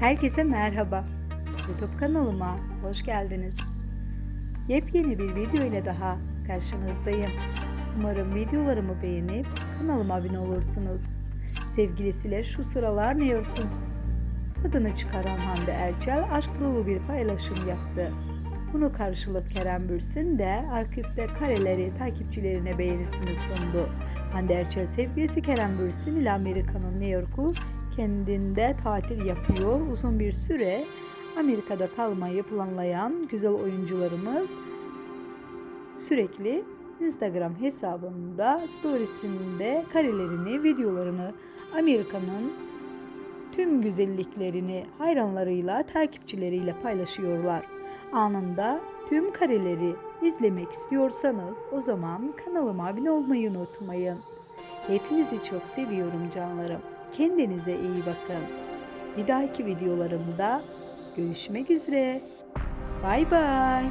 Herkese merhaba. YouTube kanalıma hoş geldiniz. Yepyeni bir video ile daha karşınızdayım. Umarım videolarımı beğenip kanalıma abone olursunuz. Sevgilisiyle şu sıralar New York'un tadını çıkaran Hande Erçel aşk dolu bir paylaşım yaptı. Bunu karşılık Kerem Bürsin de arkifte kareleri takipçilerine beğenisini sundu. Hande Erçel sevgilisi Kerem Bürsin ile Amerika'nın New York'u kendinde tatil yapıyor. Uzun bir süre Amerika'da kalmayı planlayan güzel oyuncularımız sürekli Instagram hesabında storiesinde karelerini, videolarını Amerika'nın tüm güzelliklerini hayranlarıyla, takipçileriyle paylaşıyorlar. Anında tüm kareleri izlemek istiyorsanız o zaman kanalıma abone olmayı unutmayın. Hepinizi çok seviyorum canlarım. Kendinize iyi bakın. Bir dahaki videolarımda görüşmek üzere. Bay bay.